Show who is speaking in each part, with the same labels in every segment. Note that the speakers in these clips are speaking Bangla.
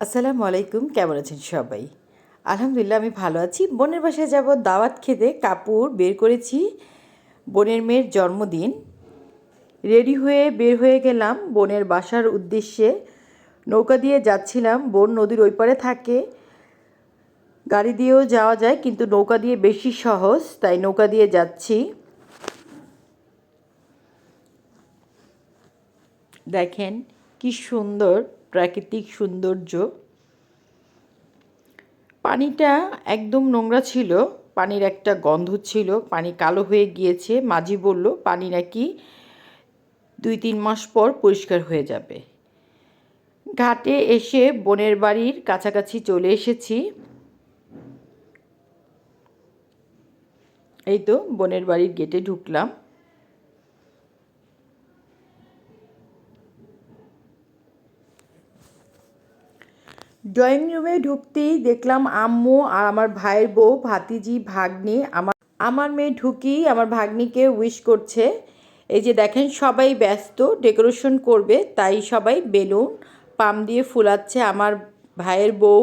Speaker 1: আসসালামু আলাইকুম, কেমন আছেন সবাই? আলহামদুলিল্লাহ, আমি ভালো আছি। বোনের বাসায় যাব, দাওয়াত খেতে কাপড় বের করেছি। বোনের মেয়ের জন্মদিন। রেডি হয়ে বের হয়ে গেলাম বোনের বাসার উদ্দেশ্যে। নৌকা দিয়ে যাচ্ছিলাম, বোন নদীর ওই পারে থাকে। গাড়ি দিয়েও যাওয়া যায়, কিন্তু নৌকা দিয়ে বেশি সহজ, তাই নৌকা দিয়ে যাচ্ছি। দেখেন কি সুন্দর, প্রাকৃতিক সৌন্দর্য। পানিটা একদম নোংরা ছিল, পানির একটা গন্ধ ছিল, পানি কালো হয়ে গিয়েছে। মাঝি বলল, পানি নাকি দুই তিন মাস পর পরিষ্কার হয়ে যাবে। ঘাটে এসে বোনের বাড়ির কাছাকাছি চলে এসেছি। এই তো বোনের বাড়ির গেটে ঢুকলাম। ড্রয়িং রুমে ঢুকতেই দেখলাম আম্মু আর আমার ভাইয়ের বউ, ভাতিজি, ভাগ্নি আমার আমার মেয়ে ঢুকি আমার ভাগ্নিকে উইশ করছে। এই যে দেখেন সবাই ব্যস্ত ডেকোরেশন করবে, তাই সবাই বেলুন, পাম দিয়ে ফুলাচ্ছে আমার ভাইয়ের বউ,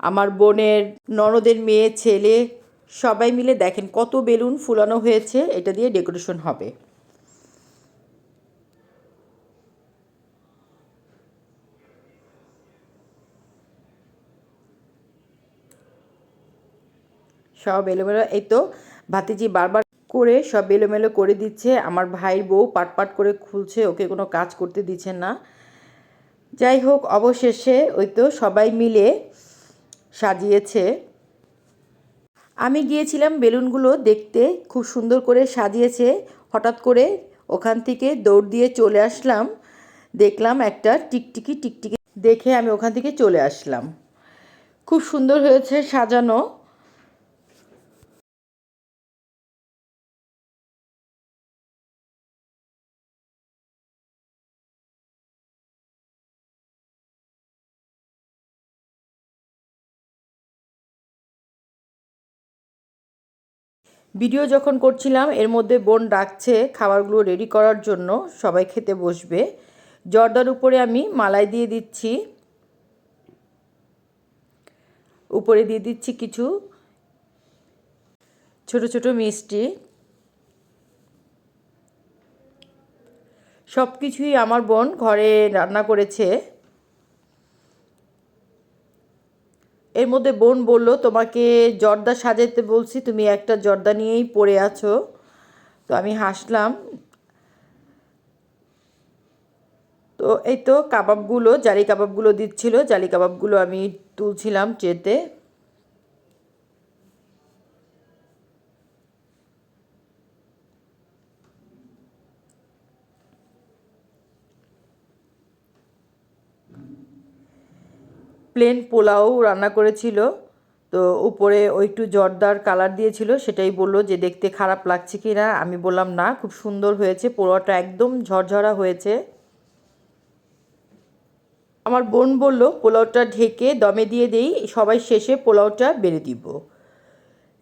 Speaker 1: আমার বোনের, ননদের মেয়ে, ছেলে, সবাই মিলে দেখেন কত বেলুন ফুলানো হয়েছে, এটা দিয়ে ডেকোরেশন হবে। সব এলোমেলো, এই তো ভাতিজি বারবার করে সব এলোমেলো করে দিচ্ছে। আমার ভাইয়ের বউ পাট পাট করে খুলছে, ওকে কোনো কাজ করতে দিচ্ছে না। যাই হোক, অবশেষে ওই তো সবাই মিলে সাজিয়েছে। আমি গিয়েছিলাম বেলুনগুলো দেখতে, খুব সুন্দর করে সাজিয়েছে। হঠাৎ করে ওখান থেকে দৌড় দিয়ে চলে আসলাম। দেখলাম একটা টিকটিকি টিকটিকি দেখে আমি ওখান থেকে চলে আসলাম। খুব সুন্দর হয়েছে সাজানো। ভিডিও যখন করছিলাম, এর মধ্যে বোন ডাকছে খাবারগুলো রেডি করার জন্য, সবাই খেতে বসবে। জর্দার উপরে আমি মালাই দিয়ে দিচ্ছি। উপরে দিয়ে দিচ্ছি কিছু ছোট ছোট মিষ্টি। সব কিছুই আমার বোন ঘরে রান্না করেছে। মধ্যে বোন বলল, তোমাকে জর্দা সাজাতে বলছি, তুমি একটা জর্দা নিয়েই পড়ে আছো। তো আমি হাসলাম। তো এই তো কাবাবগুলো, জালি কাবাবগুলো দিচ্ছিল, জালি কাবাবগুলো আমি তুলছিলাম ট্রেতে প্লেন পোলাও রান্না করেছিল। তো উপরে ওই একটু জর্দার কালার দিয়েছিল, সেটাই বলল যে দেখতে খারাপ লাগছে কি না আমি বললাম, না, খুব সুন্দর হয়েছে, পোলাওটা একদম ঝরঝরা হয়েছে। আমার বোন বলল, পোলাওটা ঢেকে দমে দিয়ে দেই, সবাই শেষে পোলাওটা বেড়ে দিব।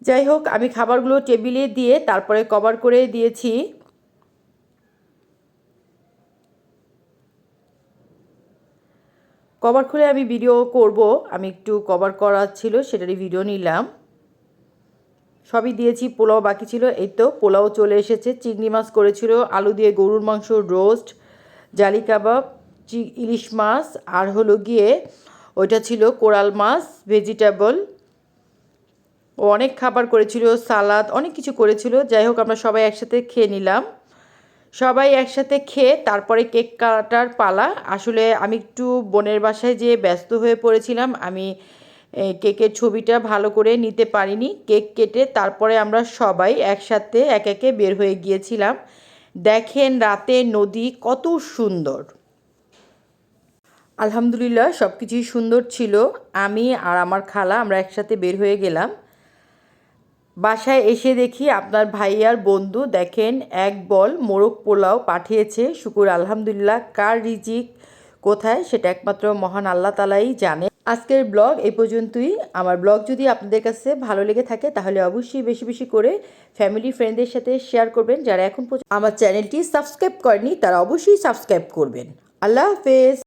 Speaker 1: যাই হোক, আমি খাবারগুলো টেবিলে দিয়ে তারপরে কভার করে দিয়েছি। কভার খুলে আমি ভিডিও করব। আমি একটু কভার করা ছিল, সেটারই ভিডিও নিলাম। সবই দিয়েছি, পোলাও বাকি ছিল। এই তো পোলাও চলে এসেছে। চিংড়ি মাছ করেছিল, আলু দিয়ে গরুর মাংস, রোস্ট, জালি কাবাব, চি, ইলিশ মাছ, আর হলো গিয়ে ওইটা ছিল কোরাল মাছ, ভেজিটেবল। ও অনেক খাবার করেছিল, সালাদ, অনেক কিছু করেছিল। যাই হোক, আমরা সবাই একসাথে খেয়ে নিলাম। সবাই একসাথে খেয়ে তারপরে কেক কাটার পালা। আসলে আমি একটু বোনের বাসায় যেয়ে ব্যস্ত হয়ে পড়েছিলাম। আমি কেকের ছবিটা ভালো করে নিতে পারিনি। কেক কেটে তারপরে আমরা সবাই একসাথে এক একে বের হয়ে গিয়েছিলাম। দেখেন রাতে নদী কত সুন্দর। আলহামদুলিল্লাহ সব কিছুই সুন্দর ছিল। আমি আর আমার খালা আমরা একসাথে বের হয়ে গেলাম। বাসায় এসে দেখি আপনার ভাইয়ার বন্ধু। দেখেন, এক বল মোরগ পোলাও পাঠিয়েছে। শুকুর, আলহামদুলিল্লাহ। কার রিজিক? কোথায়? সেটা একমাত্র মহান আল্লাহ তালাই জানে। আজকের ব্লগ এ পর্যন্তই। আমার ব্লগ যদি আপনাদের কাছে ভালো লেগে থাকে, তাহলে অবশ্যই বেশি বেশি করে ফ্যামিলি ফ্রেন্ডদের সাথে শেয়ার করবেন। যারা এখন আমার চ্যানেলটি সাবস্ক্রাইব করেনি তারা অবশ্যই সাবস্ক্রাইব করবেন। আল্লাহ হাফেজ।